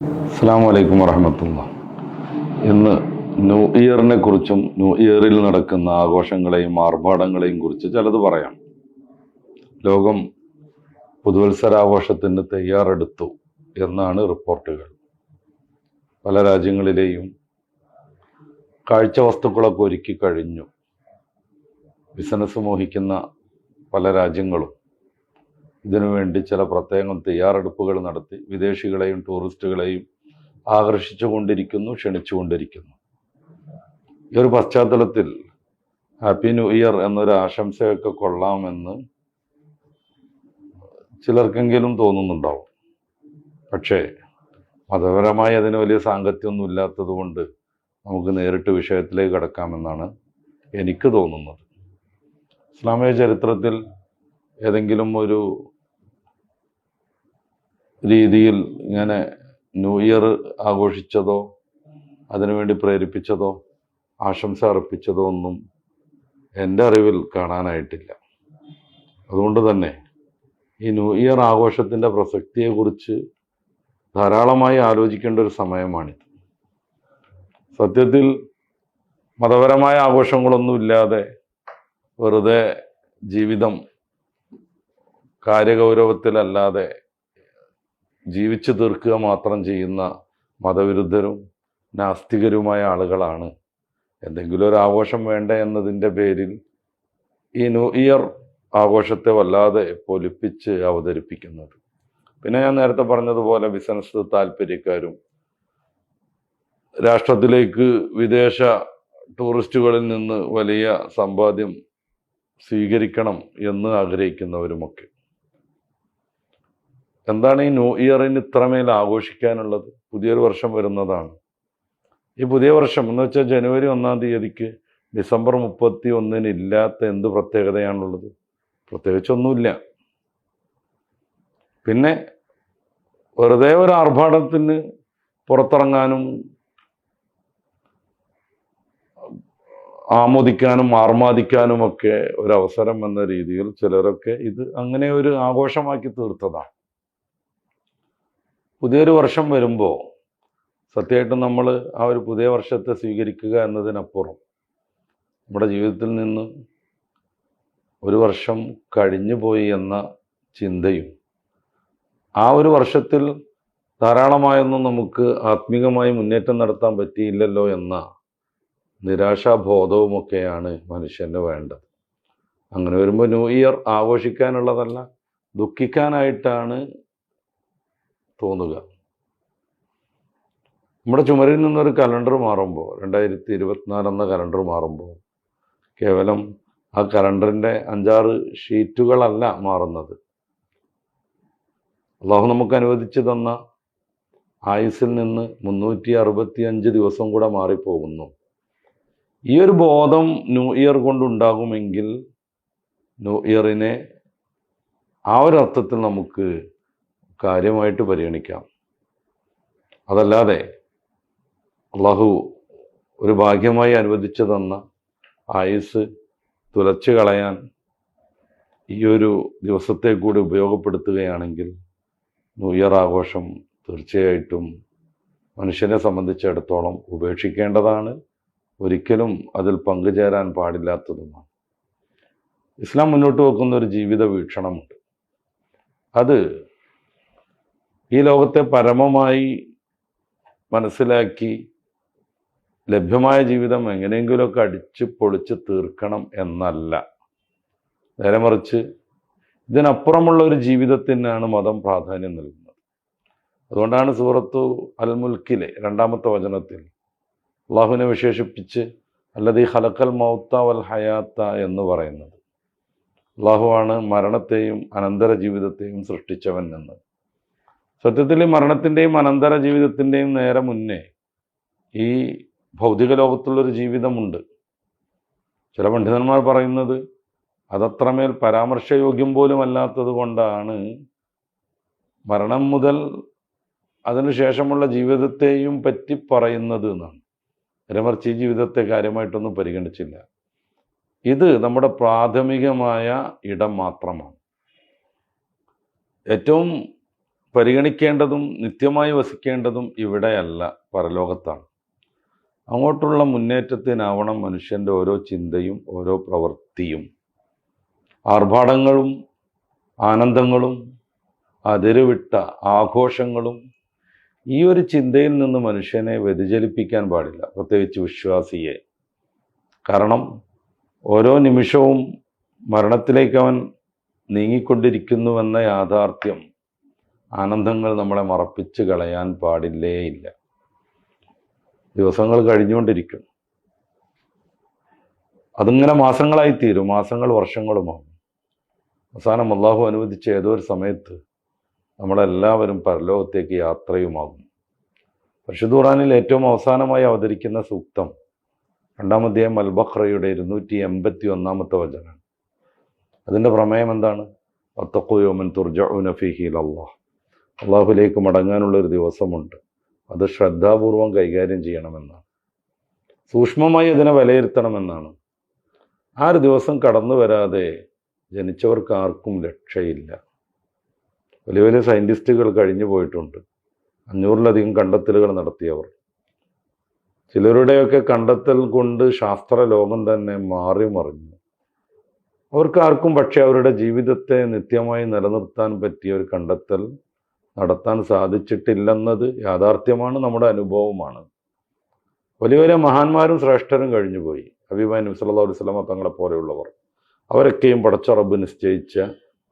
അസ്സാം വലൈക്കും വറഹമത്തുള്ള. ഇന്ന് ന്യൂ ഇയറിനെ കുറിച്ചും ന്യൂ ഇയറിൽ നടക്കുന്ന ആഘോഷങ്ങളെയും ആർഭാടങ്ങളെയും കുറിച്ച് ചിലത് പറയാം. ലോകം പുതുവത്സരാഘോഷത്തിന് തയ്യാറെടുത്തു എന്നാണ് റിപ്പോർട്ടുകൾ. പല രാജ്യങ്ങളിലെയും കാഴ്ച വസ്തുക്കളൊക്കെ ഒരുക്കി കഴിഞ്ഞു. ബിസിനസ് മോഹിക്കുന്ന പല രാജ്യങ്ങളും ഇതിനുവേണ്ടി ചില പ്രത്യേകം തയ്യാറെടുപ്പുകൾ നടത്തി വിദേശികളെയും ടൂറിസ്റ്റുകളെയും ആകർഷിച്ചുകൊണ്ടിരിക്കുന്നു ക്ഷണിച്ചുകൊണ്ടിരിക്കുന്നു ഈ ഒരു പശ്ചാത്തലത്തിൽ ഹാപ്പി ന്യൂ ഇയർ എന്നൊരു ആശംസയൊക്കെ കൊള്ളാമെന്ന് ചിലർക്കെങ്കിലും തോന്നുന്നുണ്ടാവും. പക്ഷേ മതപരമായി അതിന് വലിയ സാങ്കത്യമൊന്നും ഇല്ലാത്തത് കൊണ്ട് നമുക്ക് നേരിട്ട് വിഷയത്തിലേക്ക് കടക്കാമെന്നാണ് എനിക്ക് തോന്നുന്നത്. ഇസ്ലാമിക ചരിത്രത്തിൽ ഏതെങ്കിലും ഒരു രീതിയിൽ ഇങ്ങനെ ന്യൂ ഇയർ ആഘോഷിച്ചതോ അതിനുവേണ്ടി പ്രേരിപ്പിച്ചതോ ആശംസ അർപ്പിച്ചതോ ഒന്നും എന്റെ അറിവിൽ കാണാനായിട്ടില്ല. അതുകൊണ്ട് തന്നെ ഈ ന്യൂ ഇയർ ആഘോഷത്തിന്റെ പ്രസക്തിയെക്കുറിച്ച് ധാരാളമായി ആലോചിക്കേണ്ട ഒരു സമയമാണിത്. സത്യത്തിൽ മതപരമായ ആഘോഷങ്ങളൊന്നുമില്ലാതെ വെറുതെ ജീവിതം കാര്യഗൗരവത്തിലല്ലാതെ ജീവിച്ചു തീർക്കുക മാത്രം ചെയ്യുന്ന മതവിരുദ്ധരും നാസ്തികരുമായ ആളുകളാണ്. എന്തെങ്കിലും ഒരു ആഘോഷം വേണ്ട എന്നതിന്റെ പേരിൽ ഈ ന്യൂ ഇയർ ആഘോഷത്തെ വല്ലാതെ പൊലിപ്പിച്ച് അവതരിപ്പിക്കുന്നത്. പിന്നെ ഞാൻ നേരത്തെ പറഞ്ഞതുപോലെ ബിസിനസ് താല്പര്യക്കാരും രാഷ്ട്രത്തിലേക്ക് വിദേശ ടൂറിസ്റ്റുകളിൽ നിന്ന് വലിയ സമ്പാദ്യം സ്വീകരിക്കണം എന്ന് ആഗ്രഹിക്കുന്നവരുമൊക്കെ. എന്താണ് ഈ ന്യൂ ഇയറിന് ഇത്രമേൽ ആഘോഷിക്കാനുള്ളത്? പുതിയൊരു വർഷം വരുന്നതാണ്. ഈ പുതിയ വർഷം എന്ന് വെച്ചാൽ ജനുവരി ഒന്നാം തീയതിക്ക് ഡിസംബർ മുപ്പത്തി ഒന്നിന് ഇല്ലാത്ത എന്ത് പ്രത്യേകതയാണുള്ളത്? പ്രത്യേകിച്ചൊന്നുമില്ല. പിന്നെ വെറുതെ ഒരു ആർഭാടത്തിന് പുറത്തിറങ്ങാനും ആമോദിക്കാനും ആർമാദിക്കാനും ഒക്കെ ഒരു അവസരം എന്ന രീതിയിൽ ചിലരൊക്കെ ഇത് അങ്ങനെ ഒരു ആഘോഷമാക്കി തീർത്തതാണ്. പുതിയൊരു വർഷം വരുമ്പോൾ സത്യമായിട്ടും നമ്മൾ ആ ഒരു പുതിയ വർഷത്തെ സ്വീകരിക്കുക എന്നതിനപ്പുറം നമ്മുടെ ജീവിതത്തിൽ നിന്ന് ഒരു വർഷം കഴിഞ്ഞു പോയി എന്ന ചിന്തയും ആ ഒരു വർഷത്തിൽ ധാരാളമായൊന്നും നമുക്ക് ആത്മീകമായി മുന്നേറ്റം നടത്താൻ പറ്റിയില്ലല്ലോ എന്ന നിരാശാബോധവുമൊക്കെയാണ് മനുഷ്യന് വേണ്ടത്. അങ്ങനെ വരുമ്പോൾ ന്യൂ ഇയർ ആഘോഷിക്കാനുള്ളതല്ല ദുഃഖിക്കാനായിട്ടാണ് തോന്നുക. നമ്മുടെ ചുമരിൽ നിന്നൊരു കലണ്ടർ മാറുമ്പോൾ രണ്ടായിരത്തി ഇരുപത്തിനാല് എന്ന കലണ്ടർ മാറുമ്പോൾ കേവലം ആ കലണ്ടറിന്റെ അഞ്ചാറ് ഷീറ്റുകളല്ല മാറുന്നത്. അള്ളാഹു നമുക്ക് അനുവദിച്ചു തന്ന ആയുസിൽ നിന്ന് മുന്നൂറ്റി അറുപത്തി അഞ്ച് ദിവസം കൂടെ മാറിപ്പോകുന്നു. ഈ ഒരു ബോധം ന്യൂ ഇയർ കൊണ്ടുണ്ടാകുമെങ്കിൽ ന്യൂ ഇയറിനെ ആ ഒരു അർത്ഥത്തിൽ നമുക്ക് കാര്യമായിട്ട് പരിഗണിക്കാം. അതല്ലാതെ അള്ളാഹു ഒരു ഭാഗ്യമായി അനുവദിച്ചു തന്ന ആയുസ് തുലച്ചു കളയാൻ ഈ ഒരു ദിവസത്തെ കൂടി ഉപയോഗപ്പെടുത്തുകയാണെങ്കിൽ ന്യൂ ഇയർ ആഘോഷം തീർച്ചയായിട്ടും മനുഷ്യനെ സംബന്ധിച്ചിടത്തോളം ഉപേക്ഷിക്കേണ്ടതാണ്. ഒരിക്കലും അതിൽ പങ്കുചേരാൻ പാടില്ലാത്തതുമാണ്. ഇസ്ലാം മുന്നോട്ട് വെക്കുന്ന ഒരു ജീവിത വീക്ഷണമുണ്ട്. അത് ഈ ലോകത്തെ പരമമായി മനസ്സിലാക്കി ലഭ്യമായ ജീവിതം എങ്ങനെയെങ്കിലുമൊക്കെ അടിച്ച് പൊളിച്ച് തീർക്കണം എന്നല്ല. നേരെ മറിച്ച് ഇതിനപ്പുറമുള്ള ഒരു ജീവിതത്തിനാണ് മതം പ്രാധാന്യം നൽകുന്നത്. അതുകൊണ്ടാണ് സൂറത്തു അൽ മുൽക്കിലെ രണ്ടാമത്തെ വചനത്തിൽ അള്ളാഹുവിനെ വിശേഷിപ്പിച്ച് അല്ലത് ഈ ഹലക്കൽ മൗത്ത വൽ ഹയാത്ത എന്ന് പറയുന്നത്. അള്ളാഹുവാണ് മരണത്തെയും അനന്തര ജീവിതത്തെയും സൃഷ്ടിച്ചവൻ എന്ന്. സത്യത്തിൽ മരണത്തിന്റെയും അനന്തര ജീവിതത്തിന്റെയും നേരെ മുന്നേ ഈ ഭൗതിക ലോകത്തുള്ളൊരു ജീവിതമുണ്ട്. ചില പണ്ഡിതന്മാർ പറയുന്നത് അതത്രമേൽ പരാമർശയോഗ്യം പോലും അല്ലാത്തത് കൊണ്ടാണ് മരണം മുതൽ അതിനുശേഷമുള്ള ജീവിതത്തെയും പറ്റി പറയുന്നത് എന്നാണ്. നേരെമറിച്ച് ഈ ജീവിതത്തെ കാര്യമായിട്ടൊന്നും പരിഗണിച്ചില്ല. ഇത് നമ്മുടെ പ്രാഥമികമായ ഇടം മാത്രമാണ്. ഏറ്റവും പരിഗണിക്കേണ്ടതും നിത്യമായി വസിക്കേണ്ടതും ഇവിടെയല്ല പരലോകത്താണ്. അങ്ങോട്ടുള്ള മുന്നേറ്റത്തിനാവണം മനുഷ്യന്റെ ഓരോ ചിന്തയും ഓരോ പ്രവൃത്തിയും. ആർഭാടങ്ങളും ആനന്ദങ്ങളും അതിരുവിട്ട ആഘോഷങ്ങളും ഈ ഒരു ചിന്തയിൽ നിന്ന് മനുഷ്യനെ വ്യതിചലിപ്പിക്കാൻ പാടില്ല പ്രത്യേകിച്ച് വിശ്വാസിയെ. കാരണം ഓരോ നിമിഷവും മരണത്തിലേക്ക് അവൻ നീങ്ങിക്കൊണ്ടിരിക്കുന്നുവെന്ന യാഥാർത്ഥ്യം ആനന്ദങ്ങൾ നമ്മളെ മറപ്പിച്ച് കളയാൻ പാടില്ലേ ഇല്ല. ദിവസങ്ങൾ കഴിഞ്ഞുകൊണ്ടിരിക്കും. അതിങ്ങനെ മാസങ്ങളായി തീരും മാസങ്ങൾ വർഷങ്ങളുമാകും അവസാനം അള്ളാഹു അനുവദിച്ച ഏതോ ഒരു സമയത്ത് നമ്മളെല്ലാവരും പരലോകത്തേക്ക് യാത്രയുമാകും. പരിശുദ്ധ ഖുറാനിൽ ഏറ്റവും അവസാനമായി അവതരിക്കുന്ന സൂക്തം രണ്ടാമധ്യായം അൽബഖ്റയുടെ ഇരുന്നൂറ്റി എൺപത്തി ഒന്നാമത്തെ വചനാണ് അതിന്റെ പ്രമേയം എന്താണ്? അത്തക്കോയോമൻ തുർജുന ഫിഹിൽ അള്ളാഹ് അള്ളാഹുലേക്ക് മടങ്ങാനുള്ളൊരു ദിവസമുണ്ട്. അത് ശ്രദ്ധാപൂർവം കൈകാര്യം ചെയ്യണമെന്നാണ്. സൂക്ഷ്മമായി അതിനെ വിലയിരുത്തണമെന്നാണ്. ആ ഒരു ദിവസം കടന്നു വരാതെ ജനിച്ചവർക്ക് ആർക്കും രക്ഷയില്ല. വലിയ വലിയ സയന്റിസ്റ്റുകൾ കഴിഞ്ഞു പോയിട്ടുണ്ട്. അഞ്ഞൂറിലധികം കണ്ടെത്തലുകൾ നടത്തിയവർ. ചിലരുടെയൊക്കെ കണ്ടെത്തൽ കൊണ്ട് ശാസ്ത്ര ലോകം തന്നെ മാറി മറിഞ്ഞു. അവർക്ക് ആർക്കും പക്ഷേ അവരുടെ ജീവിതത്തെ നിത്യമായി നിലനിർത്താൻ പറ്റിയ ഒരു കണ്ടെത്തൽ നടത്താൻ സാധിച്ചിട്ടില്ലെന്നത് യാഥാർത്ഥ്യമാണ് നമ്മുടെ അനുഭവമാണ്. വലിയ വലിയ മഹാന്മാരും ശ്രേഷ്ഠരും കഴിഞ്ഞുപോയി സല്ലല്ലാഹു അലൈഹി വസല്ലമ തങ്ങളെ പോലെയുള്ളവർ. അവരൊക്കെയും പടച്ചറബ് നിശ്ചയിച്ച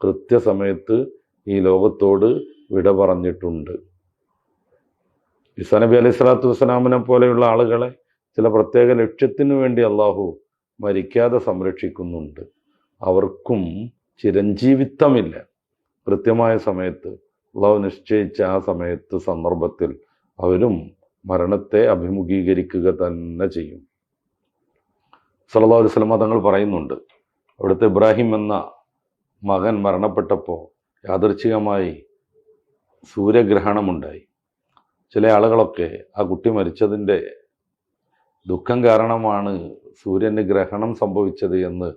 കൃത്യസമയത്ത് ഈ ലോകത്തോട് വിട പറഞ്ഞിട്ടുണ്ട്. ഇസാ നബി അലൈഹി സ്വലാത്തു വസ്സലാമിനെ പോലെയുള്ള ആളുകളെ ചില പ്രത്യേക ലക്ഷ്യത്തിനു വേണ്ടി അള്ളാഹു മരിക്കാതെ സംരക്ഷിക്കുന്നുണ്ട്. അവർക്കും ചിരഞ്ജീവിത്വമില്ല കൃത്യമായ സമയത്ത് അള്ളാഹു നിശ്ചയിച്ച ആ സമയത്ത് സന്ദർഭത്തിൽ അവരും മരണത്തെ അഭിമുഖീകരിക്കുക തന്നെ ചെയ്യും. സല്ലല്ലാഹു അലൈഹി വസല്ലമ തങ്ങൾ പറയുന്നുണ്ട് അവിടുത്തെ ഇബ്രാഹിം എന്ന മകൻ മരണപ്പെട്ടപ്പോൾ യാദർച്ഛികമായി സൂര്യഗ്രഹണമുണ്ടായി. ചില ആളുകളൊക്കെ ആ കുട്ടി മരിച്ചതിന്റെ ദുഃഖം കാരണമാണ് സൂര്യന് ഗ്രഹണം സംഭവിച്ചത് എന്ന്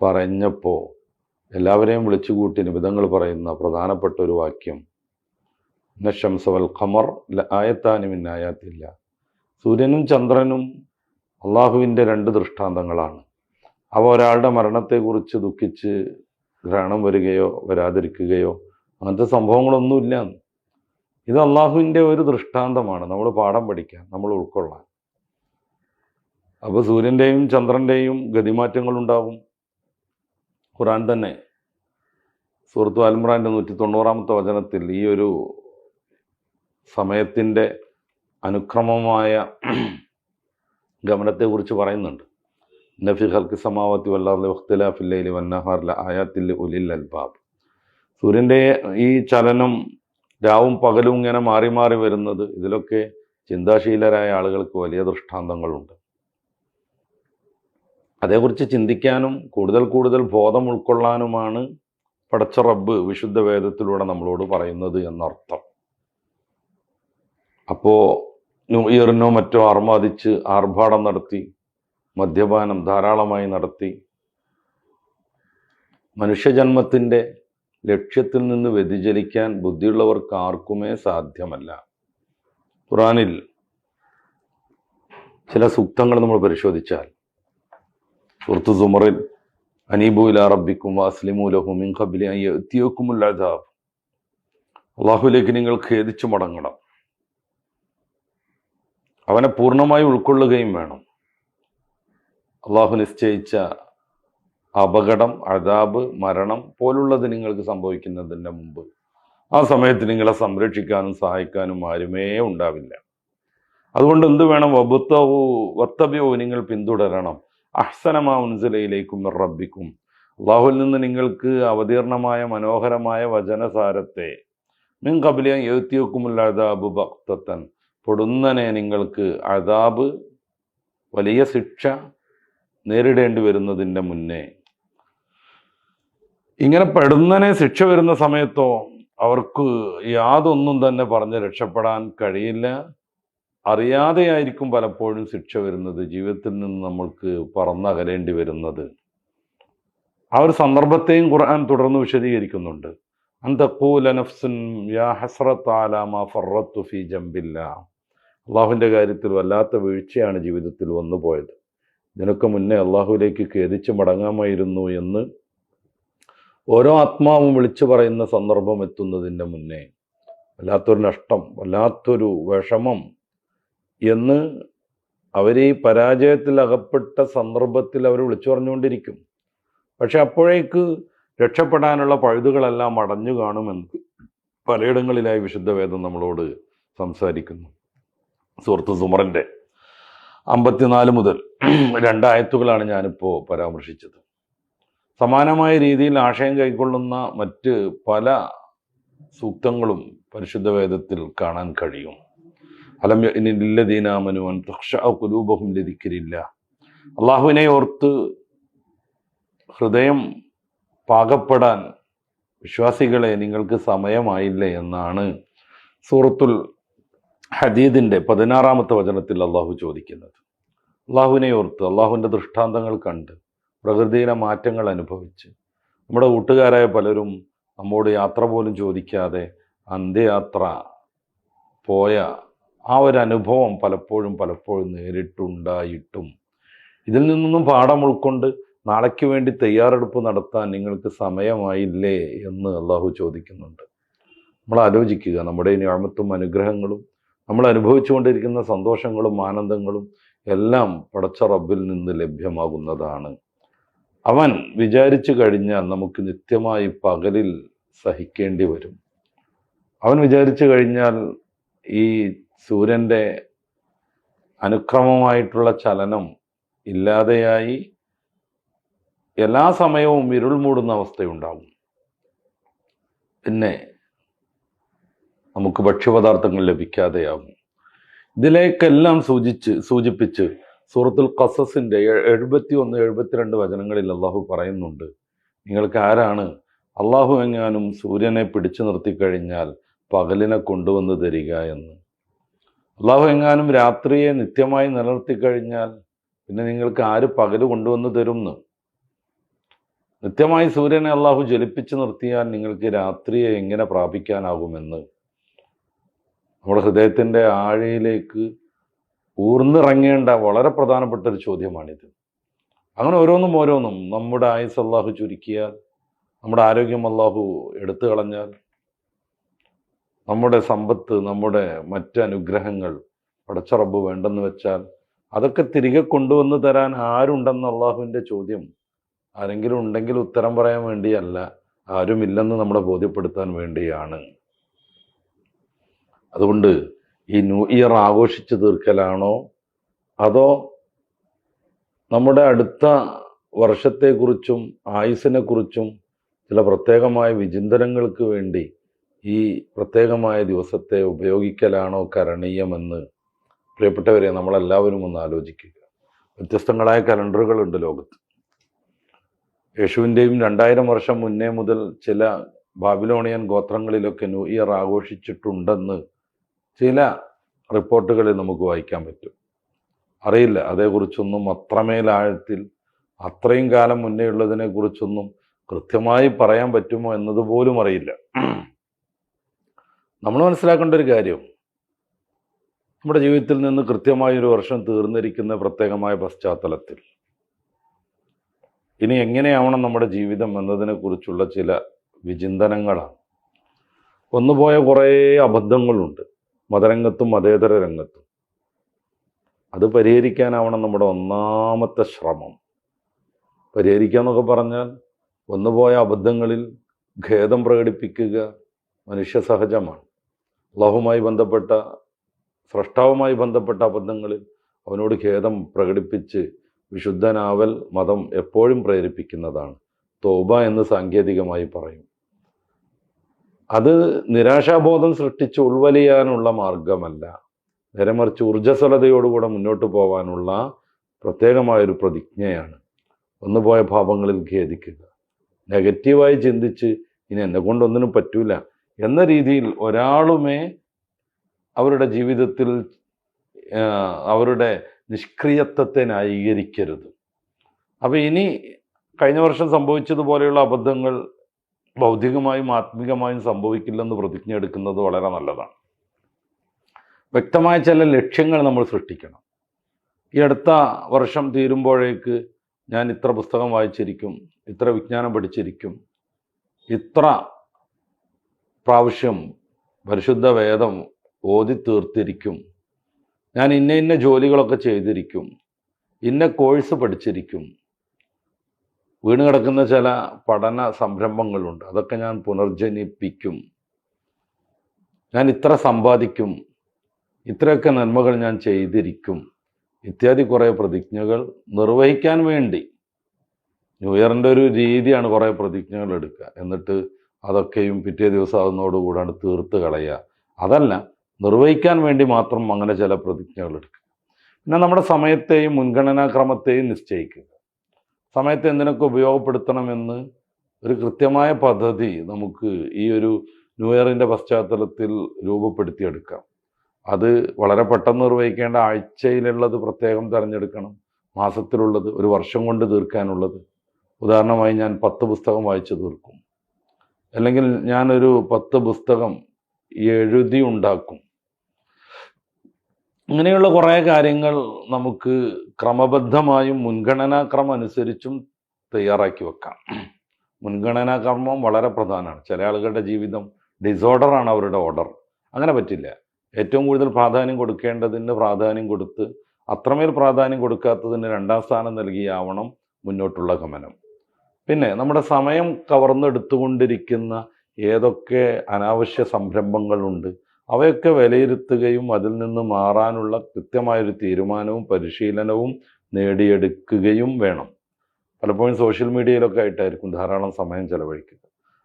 പറഞ്ഞപ്പോൾ എല്ലാവരെയും വിളിച്ചുകൂട്ടി നിബിധങ്ങൾ പറയുന്ന പ്രധാനപ്പെട്ട ഒരു വാക്യം നഷംസവൽ ഖമർ ആയത്താനുമിന്നായാത്തില്ല സൂര്യനും ചന്ദ്രനും അള്ളാഹുവിന്റെ രണ്ട് ദൃഷ്ടാന്തങ്ങളാണ്. അവ ഒരാളുടെ മരണത്തെക്കുറിച്ച് ദുഃഖിച്ച് ഗ്രഹണം വരികയോ വരാതിരിക്കുകയോ അങ്ങനത്തെ സംഭവങ്ങളൊന്നുമില്ല. ഇത് അള്ളാഹുവിന്റെ ഒരു ദൃഷ്ടാന്തമാണ്. നമ്മൾ പാഠം പഠിക്കാൻ നമ്മൾ ഉൾക്കൊള്ളാൻ അപ്പോൾ സൂര്യന്റെയും ചന്ദ്രന്റെയും ഗതിമാറ്റങ്ങളുണ്ടാകും ഖുറാൻ തന്നെ. സുഹൃത്തു അൽമുറാന്റെ നൂറ്റി തൊണ്ണൂറാമത്തെ വചനത്തിൽ ഈ ഒരു സമയത്തിന്റെ അനുക്രമമായ ഗമനത്തെക്കുറിച്ച് പറയുന്നുണ്ട്. നഫി ഹൽക്ക് സമാവത്തി വല്ലാതെ വഖ്തിലാഫില്ലയിലെ വന്നഹാറിലെ ആയാത്തിൽ ഉലിൽ അൽബാബ്. സൂര്യന്റെ ഈ ചലനം രാവും പകലും ഇങ്ങനെ മാറി മാറി വരുന്നത് ഇതിലൊക്കെ ചിന്താശീലരായ ആളുകൾക്ക് വലിയ ദൃഷ്ടാന്തങ്ങളുണ്ട്. അതേക്കുറിച്ച് ചിന്തിക്കാനും കൂടുതൽ കൂടുതൽ ബോധം ഉൾക്കൊള്ളാനുമാണ് പടച്ച റബ്ബ് വിശുദ്ധ വേദത്തിലൂടെ നമ്മളോട് പറയുന്നത് എന്നർത്ഥം. അപ്പോൾ ന്യൂ ഇയറിനോ മറ്റോ ആർമാദിച്ച് ആർഭാടം നടത്തി മദ്യപാനം ധാരാളമായി നടത്തി മനുഷ്യജന്മത്തിന്റെ ലക്ഷ്യത്തിൽ നിന്ന് വ്യതിചലിക്കാൻ ബുദ്ധിയുള്ളവർക്ക് ആർക്കുമേ സാധ്യമല്ല. ഖുറാനിൽ ചില സൂക്തങ്ങൾ നമ്മൾ പരിശോധിച്ചാൽ സുഹൃത്തു സുമറിൽ അനീബു ഇലാ റബ്ബിക്കും വാസ്ലിമു ലഹു മിൻ ഖബ്ലി അള്ളാഹുലേക്ക് നിങ്ങൾ ഖേദിച്ചു മടങ്ങണം. അവനെ പൂർണമായി ഉൾക്കൊള്ളുകയും വേണം. അള്ളാഹു നിശ്ചയിച്ച അപകടം അതാബ് മരണം പോലുള്ളത് നിങ്ങൾക്ക് സംഭവിക്കുന്നതിന്റെ മുമ്പ് ആ സമയത്ത് നിങ്ങളെ സംരക്ഷിക്കാനും സഹായിക്കാനും ആരുമേ ഉണ്ടാവില്ല. അതുകൊണ്ട് എന്ത് വേണം? വബുത്തവു വർത്തവ്യവും നിങ്ങൾ പിന്തുടരണം. അഹ്സനമാ ഉൻസലയിലേക്കും റബ്ബിക്കും. അള്ളാഹുവിൽ നിന്ന് നിങ്ങൾക്ക് അവതീർണമായ മനോഹരമായ വചനസാരത്തെ മിൻ കബിലിയ എഴുത്തിയൊക്കുമുള്ള അതാബ് ഭക്തത്തൻ പൊടുന്നനെ നിങ്ങൾക്ക് അതാബ് വലിയ ശിക്ഷ നേരിടേണ്ടി വരുന്നതിന്റെ മുന്നേ. ഇങ്ങനെ പെടുന്നനെ ശിക്ഷ വരുന്ന സമയത്തോ അവർക്ക് യാതൊന്നും തന്നെ പറഞ്ഞ് രക്ഷപ്പെടാൻ കഴിയില്ല. അറിയാതെയായിരിക്കും പലപ്പോഴും ശിക്ഷ വരുന്നത് ജീവിതത്തിൽ നിന്ന് നമ്മൾക്ക് പറന്നകലേണ്ടി വരുന്നത്. ആ ഒരു സന്ദർഭത്തെയും ഖുർആൻ തുടർന്ന് വിശദീകരിക്കുന്നുണ്ട്. അള്ളാഹുവിന്റെ കാര്യത്തിൽ വല്ലാത്ത വീഴ്ചയാണ് ജീവിതത്തിൽ വന്നു പോയത്. ഇതിനൊക്കെ മുന്നേ അള്ളാഹുവിലേക്ക് ഖേദിച്ച് മടങ്ങാമായിരുന്നു എന്ന് ഓരോ ആത്മാവും വിളിച്ചു പറയുന്ന സന്ദർഭം എത്തുന്നതിന്റെ മുന്നേ വല്ലാത്തൊരു നഷ്ടം വല്ലാത്തൊരു വിഷമം എന്ന് അവർ ഈ പരാജയത്തിൽ അകപ്പെട്ട സന്ദർഭത്തിൽ അവർ വിളിച്ചു പറഞ്ഞുകൊണ്ടിരിക്കും. പക്ഷെ അപ്പോഴേക്ക് രക്ഷപ്പെടാനുള്ള പഴുതുകളെല്ലാം അടഞ്ഞു കാണുമെന്ന് പലയിടങ്ങളിലായി വിശുദ്ധ വേദം നമ്മളോട് സംസാരിക്കുന്നു. സുഹൃത്ത് സുമറിന്റെ അമ്പത്തിനാല് മുതൽ രണ്ടായത്തുകളാണ് ഞാനിപ്പോൾ പരാമർശിച്ചത്. സമാനമായ രീതിയിൽ ആശയം കൈക്കൊള്ളുന്ന മറ്റ് പല സൂക്തങ്ങളും പരിശുദ്ധ വേദത്തിൽ കാണാൻ കഴിയും. അള്ളാഹുവിനെ ഓർത്ത് ഹൃദയം പാകപ്പെടാൻ വിശ്വാസികളെ നിങ്ങൾക്ക് സമയമായില്ല എന്നാണ് സൂറത്തുൽ ഹദീദിന്റെ പതിനാറാമത്തെ വചനത്തിൽ അള്ളാഹു ചോദിക്കുന്നത്. അള്ളാഹുവിനെ ഓർത്ത് അള്ളാഹുവിന്റെ ദൃഷ്ടാന്തങ്ങൾ കണ്ട് പ്രകൃതിയിലെ മാറ്റങ്ങൾ അനുഭവിച്ച് നമ്മുടെ കൂട്ടുകാരായ പലരും നമ്മോട് യാത്ര പോലും ചോദിക്കാതെ അന്ത്യയാത്ര പോയ ആ ഒരു അനുഭവം പലപ്പോഴും പലപ്പോഴും നേരിട്ടുണ്ടായിട്ടും. ഇതിൽ നിന്നൊന്നും പാഠം ഉൾക്കൊണ്ട് നാളേക്ക് വേണ്ടി തയ്യാറെടുപ്പ് നടത്താൻ നിങ്ങൾക്ക് സമയമായില്ലേ എന്ന് അള്ളാഹു ചോദിക്കുന്നുണ്ട്. നമ്മൾ ആലോചിക്കുക നമ്മുടെ ഞാമത്തും അനുഗ്രഹങ്ങളും നമ്മൾ അനുഭവിച്ചുകൊണ്ടിരിക്കുന്ന സന്തോഷങ്ങളും ആനന്ദങ്ങളും എല്ലാം പടച്ച റബ്ബിൽ നിന്ന് ലഭ്യമാകുന്നതാണ്. അവൻ വിചാരിച്ചു കഴിഞ്ഞാൽ നമുക്ക് നിത്യമായി പകലിൽ സഹിക്കേണ്ടി വരും. അവൻ വിചാരിച്ചു കഴിഞ്ഞാൽ ഈ സൂര്യന്റെ അനുക്രമമായിട്ടുള്ള ചലനം ഇല്ലാതെയായി എല്ലാ സമയവും ഇരുൾ മൂടുന്ന അവസ്ഥയുണ്ടാവും പിന്നെ നമുക്ക് ഭക്ഷ്യപദാർത്ഥങ്ങൾ ലഭിക്കാതെയാവും ഇതിലേക്കെല്ലാം സൂചിച്ച് സൂചിപ്പിച്ച് സൂറത്തുൽ ഖസസിന്റെ എഴുപത്തി ഒന്ന് എഴുപത്തിരണ്ട് വചനങ്ങളിൽ അള്ളാഹു പറയുന്നുണ്ട്. നിങ്ങൾക്ക് ആരാണ് അള്ളാഹു എങ്ങാനും സൂര്യനെ പിടിച്ചു നിർത്തിക്കഴിഞ്ഞാൽ പകലിനെ കൊണ്ടുവന്ന് തരിക എന്ന്. അള്ളാഹു എങ്ങാനും രാത്രിയെ നിത്യമായി നിലനിർത്തിക്കഴിഞ്ഞാൽ പിന്നെ നിങ്ങൾക്ക് ആര് പകൽ കൊണ്ടുവന്ന് തരുമെന്ന് നിത്യമായി സൂര്യനെ അള്ളാഹു ജ്വലിപ്പിച്ച് നിർത്തിയാൽ നിങ്ങൾക്ക് രാത്രിയെ എങ്ങനെ പ്രാപിക്കാനാകുമെന്ന്? നമ്മുടെ ഹൃദയത്തിന്റെ ആഴയിലേക്ക് ഊർന്നിറങ്ങേണ്ട വളരെ പ്രധാനപ്പെട്ട ഒരു ചോദ്യമാണിത്. അങ്ങനെ ഓരോന്നും ഓരോന്നും നമ്മുടെ ആയുസ് അള്ളാഹു ചുരുക്കിയാൽ നമ്മുടെ ആരോഗ്യം അള്ളാഹു എടുത്തു കളഞ്ഞാൽ നമ്മുടെ സമ്പത്ത് നമ്മുടെ മറ്റ് അനുഗ്രഹങ്ങൾ പടച്ചറബ് വേണ്ടെന്ന് വെച്ചാൽ അതൊക്കെ തിരികെ കൊണ്ടുവന്ന് തരാൻ ആരുണ്ടെന്ന് അള്ളാഹുവിന്റെ ചോദ്യം ആരെങ്കിലും ഉണ്ടെങ്കിൽ ഉത്തരം പറയാൻ വേണ്ടിയല്ല ആരുമില്ലെന്ന് നമ്മളെ ബോധ്യപ്പെടുത്താൻ വേണ്ടിയാണ്. അതുകൊണ്ട് ഈ ന്യൂ ഇയർ ആഘോഷിച്ച് തീർക്കലാണോ? അതോ നമ്മുടെ അടുത്ത വർഷത്തെക്കുറിച്ചും ആയുസിനെക്കുറിച്ചും ചില പ്രത്യേകമായ വിചിന്തനങ്ങൾക്ക് വേണ്ടി ഈ പ്രത്യേകമായ ദിവസത്തെ ഉപയോഗിക്കലാണോ കരണീയമെന്ന് പ്രിയപ്പെട്ടവരെ നമ്മളെല്ലാവരും ഒന്ന് ആലോചിക്കുക. വ്യത്യസ്തങ്ങളായ കലണ്ടറുകളുണ്ട് ലോകത്ത്. യേശുവിന്റെയും രണ്ടായിരം വർഷം മുന്നേ മുതൽ ചില ബാബിലോണിയൻ ഗോത്രങ്ങളിലൊക്കെ ന്യൂ ഇയർ ആഘോഷിച്ചിട്ടുണ്ടെന്ന് ചില റിപ്പോർട്ടുകളിൽ നമുക്ക് വായിക്കാൻ പറ്റും. അറിയില്ല അതേക്കുറിച്ചൊന്നും അത്രമേലാഴത്തിൽ അത്രയും കാലം മുന്നേ ഉള്ളതിനെക്കുറിച്ചൊന്നും കൃത്യമായി പറയാൻ പറ്റുമോ എന്നതുപോലും അറിയില്ല. നമ്മൾ മനസ്സിലാക്കേണ്ട ഒരു കാര്യം. നമ്മുടെ ജീവിതത്തിൽ നിന്ന് കൃത്യമായ ഒരു വർഷം തീർന്നിരിക്കുന്ന പ്രത്യേകമായ പശ്ചാത്തലത്തിൽ. ഇനി എങ്ങനെയാവണം നമ്മുടെ ജീവിതം എന്നതിനെക്കുറിച്ചുള്ള ചില വിചിന്തനങ്ങളാണ്. ഒന്നുപോയ കുറേ അബദ്ധങ്ങളുണ്ട്. മതരംഗത്തും മതേതര രംഗത്തും. അത് പരിഹരിക്കാനാവണം നമ്മുടെ ഒന്നാമത്തെ ശ്രമം. പരിഹരിക്കുക എന്നൊക്കെ പറഞ്ഞാൽ ഒന്നുപോയ അബദ്ധങ്ങളിൽ ഖേദം പ്രകടിപ്പിക്കുക മനുഷ്യ സഹജമാണ്. അള്ളാഹുമായി ബന്ധപ്പെട്ട സ്രഷ്ടാവുമായി ബന്ധപ്പെട്ട അബദ്ധങ്ങളിൽ അവനോട് ഖേദം പ്രകടിപ്പിച്ച് വിശുദ്ധനാവൽ മതം എപ്പോഴും പ്രേരിപ്പിക്കുന്നതാണ്. തോബ എന്ന് സാങ്കേതികമായി പറയും. അത് നിരാശാബോധം സൃഷ്ടിച്ച് ഉൾവലിയാനുള്ള മാർഗമല്ല നേരെ മറിച്ച് ഊർജസ്വലതയോടുകൂടെ മുന്നോട്ട് പോകാനുള്ള പ്രത്യേകമായൊരു പ്രതിജ്ഞയാണ്. ഒന്നുപോയ പാപങ്ങളിൽ ഖേദിക്കുക. നെഗറ്റീവായി ചിന്തിച്ച് ഇനി എന്നെ കൊണ്ടൊന്നിനും പറ്റൂല. എന്ന രീതിയിൽ ഒരാളുമേ അവരുടെ ജീവിതത്തിൽ അവരുടെ നിഷ്ക്രിയത്വത്തെ ന്യായീകരിക്കരുത്. അപ്പോൾ ഇനി കഴിഞ്ഞ വർഷം സംഭവിച്ചതുപോലെയുള്ള അബദ്ധങ്ങൾ ഭൗതികമായും ആത്മീകമായും സംഭവിക്കില്ലെന്ന് പ്രതിജ്ഞ എടുക്കുന്നത് വളരെ നല്ലതാണ്. വ്യക്തമായ ചില ലക്ഷ്യങ്ങൾ നമ്മൾ സൃഷ്ടിക്കണം. ഈ അടുത്ത വർഷം തീരുമ്പോഴേക്ക് ഞാൻ ഇത്ര പുസ്തകം വായിച്ചിരിക്കും ഇത്ര വിജ്ഞാനം പഠിച്ചിരിക്കും ഇത്ര പ്രാവശ്യം പരിശുദ്ധ വേദം ഓതി തീർത്തിരിക്കും. ഞാൻ ഇന്ന ഇന്ന ജോലികളൊക്കെ ചെയ്തിരിക്കും. ഇന്ന കോഴ്സ് പഠിച്ചിരിക്കും. വീണ് കിടക്കുന്ന ചില പഠന സംരംഭങ്ങളുണ്ട്. അതൊക്കെ ഞാൻ പുനർജനിപ്പിക്കും. ഞാൻ ഇത്ര സമ്പാദിക്കും. ഇത്രയൊക്കെ നന്മകൾ ഞാൻ ചെയ്തിരിക്കും. ഇത്യാദി കുറേ പ്രതിജ്ഞകൾ നിർവഹിക്കാൻ വേണ്ടി. ന്യൂ ഇയറിന്റെ ഒരു രീതിയാണ് കുറേ പ്രതിജ്ഞകൾ എടുക്കുക. എന്നിട്ട് അതൊക്കെയും പിറ്റേ ദിവസം അതിനോടുകൂടാണ് തീർത്ത് കളയുക. അതല്ല നിർവഹിക്കാൻ വേണ്ടി മാത്രം അങ്ങനെ ചില പ്രതിജ്ഞകൾ എടുക്കുക. പിന്നെ നമ്മുടെ സമയത്തെയും മുൻഗണനാക്രമത്തെയും നിശ്ചയിക്കുക. സമയത്തെ എന്തിനൊക്കെ ഉപയോഗപ്പെടുത്തണമെന്ന് ഒരു കൃത്യമായ പദ്ധതി നമുക്ക് ഈ ഒരു ന്യൂ ഇയറിന്റെ പശ്ചാത്തലത്തിൽ രൂപപ്പെടുത്തിയെടുക്കാം. അത് വളരെ പെട്ടെന്ന് നിർവഹിക്കേണ്ട ആഴ്ചയിലുള്ളത് പ്രത്യേകം തിരഞ്ഞെടുക്കണം. മാസത്തിലുള്ളത് ഒരു വർഷം കൊണ്ട് തീർക്കാനുള്ളത്. ഉദാഹരണമായി ഞാൻ പത്ത് പുസ്തകം വായിച്ചു തീർക്കും. അല്ലെങ്കിൽ ഞാനൊരു പത്ത് പുസ്തകം എഴുതി ഉണ്ടാക്കും. ഇങ്ങനെയുള്ള കുറേ കാര്യങ്ങൾ നമുക്ക് ക്രമബദ്ധമായും മുൻഗണനാക്രമം അനുസരിച്ചും തയ്യാറാക്കി വെക്കാം. മുൻഗണനാക്രമം വളരെ പ്രധാനമാണ്. ചില ആളുകളുടെ ജീവിതം ഡിസോർഡറാണ് അവരുടെ ഓർഡർ അങ്ങനെ പറ്റില്ല. ഏറ്റവും കൂടുതൽ പ്രാധാന്യം കൊടുക്കേണ്ടതിന് പ്രാധാന്യം കൊടുത്ത് അത്രമേൽ പ്രാധാന്യം കൊടുക്കാത്തതിന് രണ്ടാം സ്ഥാനം നൽകിയാവണം മുന്നോട്ടുള്ള ഗമനം. പിന്നെ നമ്മുടെ സമയം കവർന്നെടുത്തുകൊണ്ടിരിക്കുന്ന ഏതൊക്കെ അനാവശ്യ സംരംഭങ്ങളുണ്ട് അവയൊക്കെ വിലയിരുത്തുകയും അതിൽ നിന്ന് മാറാനുള്ള കൃത്യമായൊരു തീരുമാനവും പരിശീലനവും നേടിയെടുക്കുകയും വേണം. പലപ്പോഴും സോഷ്യൽ മീഡിയയിലൊക്കെ ആയിട്ടായിരിക്കും ധാരാളം സമയം ചെലവഴിക്കുക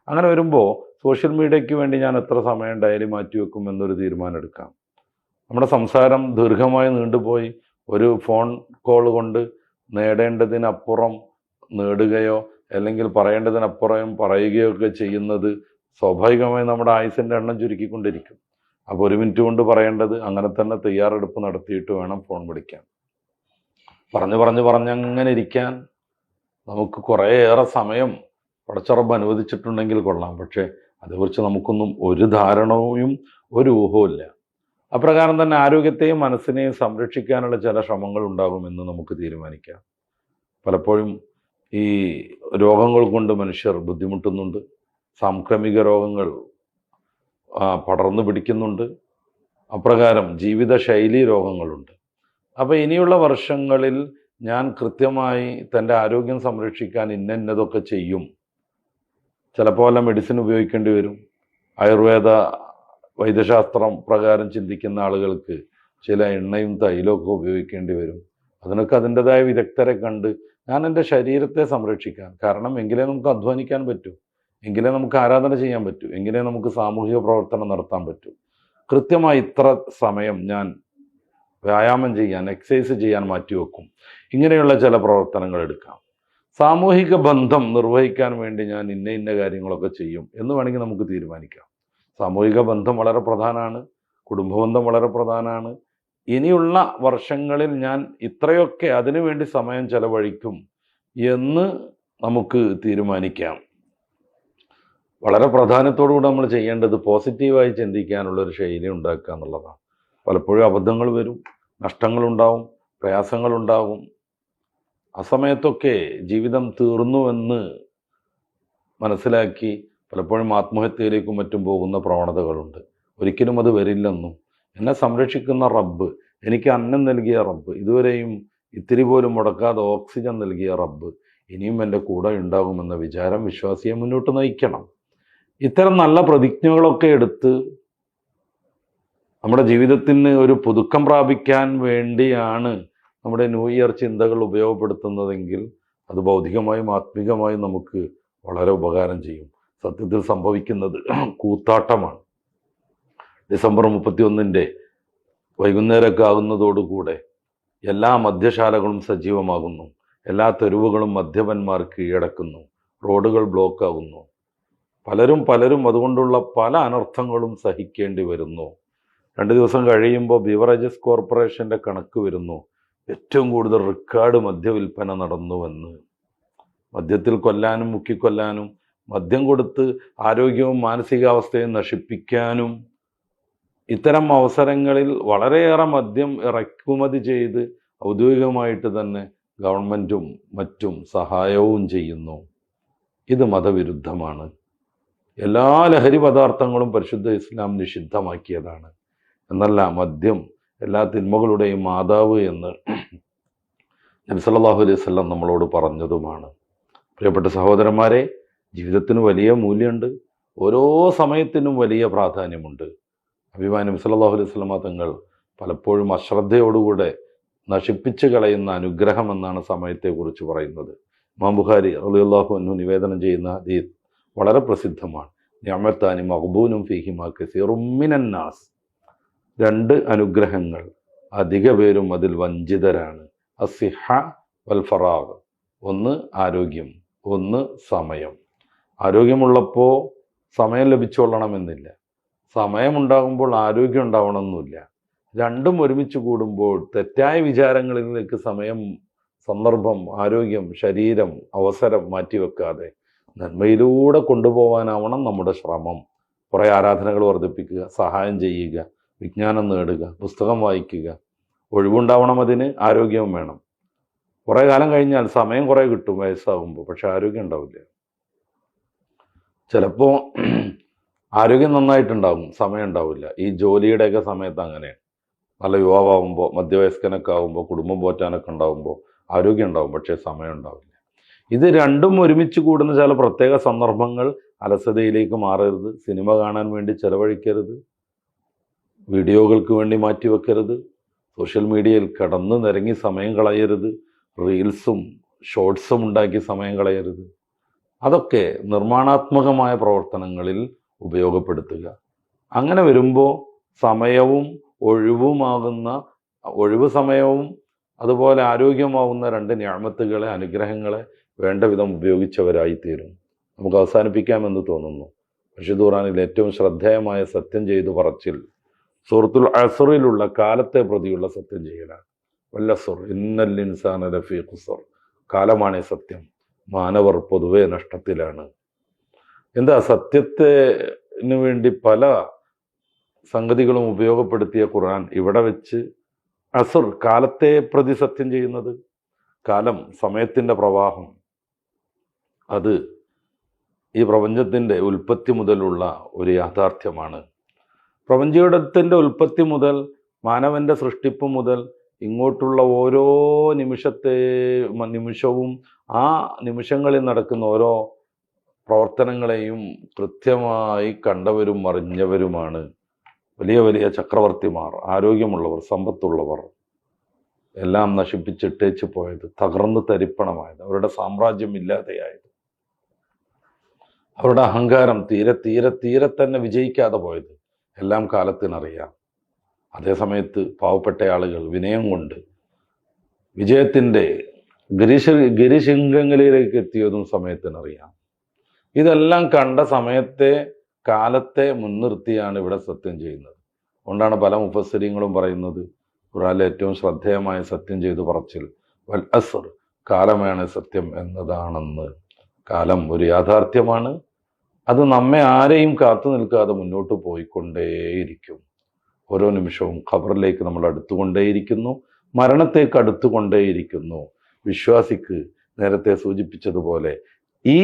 അങ്ങനെ വരുമ്പോൾ സോഷ്യൽ മീഡിയയ്ക്ക് വേണ്ടി ഞാൻ എത്ര സമയം ഡയറി മാറ്റി വെക്കും എന്നൊരു തീരുമാനം എടുക്കാം നമ്മുടെ സംസാരം ദീർഘമായി നീണ്ടുപോയി. ഒരു ഫോൺ കോൾ കൊണ്ട് നേടേണ്ടതിനപ്പുറം നേടുകയോ അല്ലെങ്കിൽ പറയേണ്ടതിനപ്പുറം പറയുകയൊക്കെ ചെയ്യുന്നത് സ്വാഭാവികമായി നമ്മുടെ ആയുസിന്റെ എണ്ണം ചുരുക്കിക്കൊണ്ടിരിക്കും. അപ്പോൾ ഒരു മിനിറ്റ് കൊണ്ട് പറയേണ്ടത് അങ്ങനെ തന്നെ തയ്യാറെടുപ്പ് നടത്തിയിട്ട് വേണം ഫോൺ വിളിക്കാൻ. പറഞ്ഞു പറഞ്ഞു പറഞ്ഞങ്ങനെ ഇരിക്കാൻ നമുക്ക് കുറേയേറെ സമയം പടച്ചുറപ്പ് അനുവദിച്ചിട്ടുണ്ടെങ്കിൽ കൊള്ളാം. പക്ഷേ അതേക്കുറിച്ച് നമുക്കൊന്നും ഒരു ധാരണയും ഒരു ഊഹവും ഇല്ല. അപ്രകാരം തന്നെ ആരോഗ്യത്തെയും മനസ്സിനെയും സംരക്ഷിക്കാനുള്ള ചില ശ്രമങ്ങൾ ഉണ്ടാകുമെന്ന് നമുക്ക് തീരുമാനിക്കാം. പലപ്പോഴും ഈ രോഗങ്ങൾ കൊണ്ട് മനുഷ്യർ ബുദ്ധിമുട്ടുന്നുണ്ട്. സാംക്രമിക രോഗങ്ങൾ പടർന്നു പിടിക്കുന്നുണ്ട്. അപ്രകാരം ജീവിതശൈലി രോഗങ്ങളുണ്ട്. അപ്പോൾ ഇനിയുള്ള വർഷങ്ങളിൽ ഞാൻ കൃത്യമായി തന്റെ ആരോഗ്യം സംരക്ഷിക്കാൻ ഇന്ന ഇന്നതൊക്കെ ചെയ്യും. ചിലപ്പോൾ വല്ല മെഡിസിൻ ഉപയോഗിക്കേണ്ടി വരും. ആയുർവേദ വൈദ്യശാസ്ത്രം പ്രകാരം ചിന്തിക്കുന്ന ആളുകൾക്ക് ചില എണ്ണയും തൈലമൊക്കെ ഉപയോഗിക്കേണ്ടി വരും. അതിനൊക്കെ അതിന്റെതായ വിദഗ്ധരെ കണ്ട് ഞാൻ എന്റെ ശരീരത്തെ സംരക്ഷിക്കാൻ കാരണം എങ്കിലേ നമുക്ക് അധ്വാനിക്കാൻ പറ്റൂ. എങ്കിലേ നമുക്ക് ആരാധന ചെയ്യാൻ പറ്റൂ. എങ്കിലേ നമുക്ക് സാമൂഹിക പ്രവർത്തനം നടത്താൻ പറ്റൂ. കൃത്യമായി ഇത്ര സമയം ഞാൻ വ്യായാമം ചെയ്യാൻ എക്സസൈസ് ചെയ്യാൻ മാറ്റിവെക്കും ഇങ്ങനെയുള്ള ചില പ്രവർത്തനങ്ങൾ എടുക്കാം. സാമൂഹിക ബന്ധം നിർവഹിക്കാൻ വേണ്ടി ഞാൻ ഇന്ന ഇന്ന കാര്യങ്ങളൊക്കെ ചെയ്യും എന്ന് വേണമെങ്കിൽ നമുക്ക് തീരുമാനിക്കാം. സാമൂഹിക ബന്ധം വളരെ പ്രധാനമാണ്. കുടുംബബന്ധം വളരെ പ്രധാനമാണ്. ഇനിയുള്ള വർഷങ്ങളിൽ ഞാൻ ഇത്രയൊക്കെ അതിനുവേണ്ടി സമയം ചെലവഴിക്കും എന്ന് നമുക്ക് തീരുമാനിക്കാം. വളരെ പ്രധാനത്തോടുകൂടെ നമ്മൾ ചെയ്യേണ്ടത് പോസിറ്റീവായി ചിന്തിക്കാനുള്ള ഒരു ശൈലി ഉണ്ടാക്കുക എന്നുള്ളതാണ്. പലപ്പോഴും അബദ്ധങ്ങൾ വരും നഷ്ടങ്ങളുണ്ടാവും പ്രയാസങ്ങളുണ്ടാവും. ആ സമയത്തൊക്കെ ജീവിതം തീർന്നുവെന്ന് മനസ്സിലാക്കി പലപ്പോഴും ആത്മഹത്യയിലേക്കും മറ്റും പോകുന്ന പ്രവണതകളുണ്ട്. ഒരിക്കലും അത് വരില്ലെന്നും എന്നെ സംരക്ഷിക്കുന്ന റബ്ബ് എനിക്ക് അന്നം നൽകിയ റബ്ബ് ഇതുവരെയും ഇത്തിരി പോലും മുടക്കാതെ ഓക്സിജൻ നൽകിയ റബ്ബ് ഇനിയും എന്റെ കൂടെ ഉണ്ടാകുമെന്ന വിചാരം വിശ്വാസിയെ മുന്നോട്ട് നയിക്കണം. ഇത്തരം നല്ല പ്രതിജ്ഞകളൊക്കെ എടുത്ത് നമ്മുടെ ജീവിതത്തിന് ഒരു പുതുക്കം പ്രാപിക്കാൻ വേണ്ടിയാണ് നമ്മുടെ ന്യൂ ഇയർ ചിന്തകൾ ഉപയോഗപ്പെടുത്തുന്നതെങ്കിൽ അത് ഭൗതികമായും ആത്മികമായും നമുക്ക് വളരെ ഉപകാരം ചെയ്യും. സത്യത്തിൽ സംഭവിക്കുന്നത് കൂത്താട്ടമാണ്. ഡിസംബർ മുപ്പത്തി ഒന്നിന്റെ വൈകുന്നേരമൊക്കെ ആകുന്നതോടുകൂടെ എല്ലാ മദ്യശാലകളും സജീവമാകുന്നു. എല്ലാ തെരുവുകളും മദ്യപന്മാർ കീഴടക്കുന്നു. റോഡുകൾ ബ്ലോക്ക് ആകുന്നു പലരും പലരും അതുകൊണ്ടുള്ള പല അനർത്ഥങ്ങളും സഹിക്കേണ്ടി വരുന്നു. രണ്ട് ദിവസം കഴിയുമ്പോൾ ബിവറേജസ് കോർപ്പറേഷന്റെ കണക്ക് വരുന്നു. ഏറ്റവും കൂടുതൽ റെക്കോർഡ് മദ്യവിൽപ്പന നടന്നുവെന്ന്. മദ്യത്തിൽ കൊല്ലാനും മുക്കിക്കൊല്ലാനും മദ്യം കൊടുത്ത് ആരോഗ്യവും മാനസികാവസ്ഥയും നശിപ്പിക്കാനും ഇത്തരം അവസരങ്ങളിൽ വളരെയേറെ മദ്യം ഇറക്കുമതി ചെയ്ത് ഔദ്യോഗികമായിട്ട് തന്നെ ഗവൺമെന്റും മറ്റും സഹായവും ചെയ്യുന്നു. ഇത് മതവിരുദ്ധമാണ്. എല്ലാ ലഹരി പദാർത്ഥങ്ങളും പരിശുദ്ധ ഇസ്ലാം നിഷിദ്ധമാക്കിയതാണ്. എന്നല്ല മദ്യം എല്ലാ തിന്മകളുടെയും മാതാവ് എന്ന് നബി സല്ലല്ലാഹു അലൈഹി സ്വല്ലം നമ്മളോട് പറഞ്ഞതുമാണ്. പ്രിയപ്പെട്ട സഹോദരന്മാരെ ജീവിതത്തിന് വലിയ മൂല്യമുണ്ട്. ഓരോ സമയത്തിനും വലിയ പ്രാധാന്യമുണ്ട്. അഭിമാനം നബി സല്ലല്ലാഹു അലൈഹി വസല്ലമ തങ്ങൾ പലപ്പോഴും അശ്രദ്ധയോടുകൂടെ നശിപ്പിച്ചു കളയുന്ന അനുഗ്രഹം എന്നാണ് സമയത്തെക്കുറിച്ച് പറയുന്നത്. ഇമാം ബുഖാരി റളിയല്ലാഹു അൻഹു നിവേദനം ചെയ്യുന്ന ഹദീദ് വളരെ പ്രസിദ്ധമാണ്. ഞാമത്താനി മഹബൂനും ഫിഹിമ കസീറുമിനന്നാസ് രണ്ട് അനുഗ്രഹങ്ങൾ അധിക പേരും അതിൽ വഞ്ചിതരാണ്. അസിഹ വൽ ഫറാഗ്. ഒന്ന് ആരോഗ്യം ഒന്ന് സമയം. ആരോഗ്യമുള്ളപ്പോൾ സമയം ലഭിച്ചോളണമെന്നില്ല സമയമുണ്ടാകുമ്പോൾ ആരോഗ്യം ഉണ്ടാവണമെന്നില്ല രണ്ടും ഒരുമിച്ച് കൂടുമ്പോൾ തെറ്റായ വിചാരങ്ങളിലേക്ക് സമയം സന്ദർഭം ആരോഗ്യം ശരീരം അവസരം മാറ്റിവെക്കാതെ നന്മയിലൂടെ കൊണ്ടുപോകാനാവണം നമ്മുടെ ശ്രമം. കുറേ ആരാധനകൾ വർദ്ധിപ്പിക്കുക സഹായം ചെയ്യുക വിജ്ഞാനം നേടുക പുസ്തകം വായിക്കുക. ഒഴിവുണ്ടാവണം അതിന് ആരോഗ്യവും വേണം. കുറേ കാലം കഴിഞ്ഞാൽ സമയം കുറേ കിട്ടും വയസ്സാകുമ്പോൾ പക്ഷെ ആരോഗ്യം ഉണ്ടാവില്ല. ചിലപ്പോൾ ആരോഗ്യം നന്നായിട്ടുണ്ടാകും സമയം ഉണ്ടാവില്ല ഈ ജോലിയുടെയൊക്കെ സമയത്ത് അങ്ങനെയാണ് നല്ല യുവാവാകുമ്പോൾ മധ്യവയസ്കനൊക്കെ ആകുമ്പോൾ കുടുംബം പോറ്റാനൊക്കെ ഉണ്ടാകുമ്പോൾ ആരോഗ്യം ഉണ്ടാവും പക്ഷേ സമയം ഉണ്ടാവില്ല ഇത് രണ്ടും ഒരുമിച്ച് കൂടുന്ന ചില പ്രത്യേക സന്ദർഭങ്ങൾ അലസതയിലേക്ക് മാറരുത്. സിനിമ കാണാൻ വേണ്ടി ചെലവഴിക്കരുത്. വീഡിയോകൾക്ക് വേണ്ടി മാറ്റിവെക്കരുത്. സോഷ്യൽ മീഡിയയിൽ കിടന്ന് നിരങ്ങി സമയം കളയരുത്. റീൽസും ഷോർട്സും ഉണ്ടാക്കി സമയം കളയരുത്. അതൊക്കെ നിർമ്മാണാത്മകമായ പ്രവർത്തനങ്ങളിൽ ഉപയോഗപ്പെടുത്തുക. അങ്ങനെ വരുമ്പോൾ സമയവും ഒഴിവുമാകുന്ന ഒഴിവ് സമയവും അതുപോലെ ആരോഗ്യമാവുന്ന രണ്ട് ഞാമത്തുകളെ അനുഗ്രഹങ്ങളെ വേണ്ട വിധം ഉപയോഗിച്ചവരായിത്തീരും നമുക്ക് അവസാനിപ്പിക്കാമെന്ന് തോന്നുന്നു. റഷീദ് ഖുറാനിൽ ഏറ്റവും ശ്രദ്ധേയമായ സത്യം ചെയ്തു പറച്ചിൽ സുഹൃത്തുൽ അസറിലുള്ള കാലത്തെ പ്രതിയുള്ള സത്യം ചെയ്യലാണ്. വല്ലസുർ ഇന്നൽ ഇൻസാന ലഫീ ഖുസർ കാലമാണ് സത്യം. മാനവർ പൊതുവെ നഷ്ടത്തിലാണ്. എന്താ സത്യത്തിന് വേണ്ടി പല സംഗതികളും ഉപയോഗപ്പെടുത്തിയ ഖുർആൻ? ഇവിടെ വെച്ച് അസുർ കാലത്തെ പ്രതി സത്യം ചെയ്യുന്നത് കാലം സമയത്തിന്റെ പ്രവാഹം അത് ഈ പ്രപഞ്ചത്തിന്റെ ഉൽപ്പത്തി മുതലുള്ള ഒരു യാഥാർത്ഥ്യമാണ്. പ്രപഞ്ചത്തിന്റെ ഉൽപ്പത്തി മുതൽ മാനവന്റെ സൃഷ്ടിപ്പ് മുതൽ ഇങ്ങോട്ടുള്ള ഓരോ നിമിഷത്തെ നിമിഷവും ആ നിമിഷങ്ങളിൽ നടക്കുന്ന ഓരോ പ്രവർത്തനങ്ങളെയും കൃത്യമായി കണ്ടവരും അറിഞ്ഞവരുമാണ് വലിയ വലിയ ചക്രവർത്തിമാർ ആരോഗ്യമുള്ളവർ സമ്പത്തുള്ളവർ. എല്ലാം നശിപ്പിച്ചിട്ടേച്ച് പോയത് തകർന്ന് തരിപ്പണമായത് അവരുടെ സാമ്രാജ്യം ഇല്ലാതെയായത്. അവരുടെ അഹങ്കാരം തീരെ തീരെ തീരെ തന്നെ വിജയിക്കാതെ പോയത് എല്ലാം കാലത്തിനറിയാം. അതേസമയത്ത് പാവപ്പെട്ട ആളുകൾ വിനയം കൊണ്ട് വിജയത്തിന്റെ ഗിരിശ ഗിരിശിംഗങ്ങളിലേക്ക് എത്തിയതും സമയത്തിനറിയാം. ഇതെല്ലാം കണ്ട സമയത്തെ കാലത്തെ മുൻനിർത്തിയാണ് ഇവിടെ സത്യം ചെയ്യുന്നത്. അതുകൊണ്ടാണ് പല മുഫസ്സിരിങ്ങളും പറയുന്നത് ഖുറാനിലെ ഏറ്റവും ശ്രദ്ധേയമായ സത്യം ചെയ്തു പറച്ചിൽ വൽ അസർ കാലമാണ് സത്യം എന്നതാണെന്ന്. കാലം ഒരു യാഥാർത്ഥ്യമാണ്. അത് നമ്മെ ആരെയും കാത്തു നിൽക്കാതെ മുന്നോട്ട് പോയിക്കൊണ്ടേയിരിക്കും. ഓരോ നിമിഷവും ഖബറിലേക്ക് നമ്മൾ അടുത്തുകൊണ്ടേയിരിക്കുന്നു മരണത്തേക്ക് അടുത്തുകൊണ്ടേയിരിക്കുന്നു. വിശ്വാസിക്ക് നേരത്തെ സൂചിപ്പിച്ചതുപോലെ ഈ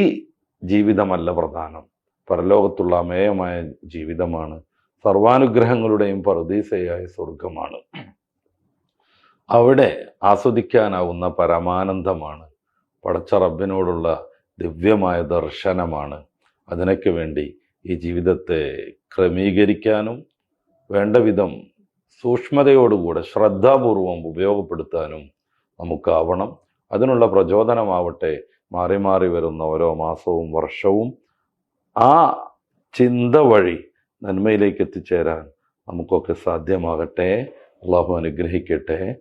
ജീവിതമല്ല പ്രധാനം. പരലോകത്തുള്ള അമേയമായ ജീവിതമാണ്. സർവാനുഗ്രഹങ്ങളുടെയും പറുദീസയായ സ്വർഗമാണ് അവിടെ ആസ്വദിക്കാനാവുന്ന പരമാനന്ദമാണ്. പടച്ച റബ്ബിനോടുള്ള ദിവ്യമായ ദർശനമാണ്. അതിനൊക്കെ വേണ്ടി ഈ ജീവിതത്തെ ക്രമീകരിക്കാനും വേണ്ട വിധം സൂക്ഷ്മതയോടുകൂടെ ശ്രദ്ധാപൂർവം ഉപയോഗപ്പെടുത്താനും നമുക്കാവണം. അതിനുള്ള പ്രചോദനമാവട്ടെ മാറി മാറി വരുന്ന ഓരോ മാസവും വർഷവും ആ ചിന്ത വഴി നന്മയിലേക്ക് എത്തിച്ചേരാൻ നമുക്കൊക്കെ സാധ്യമാകട്ടെ. അള്ളാഹു അനുഗ്രഹിക്കട്ടെ.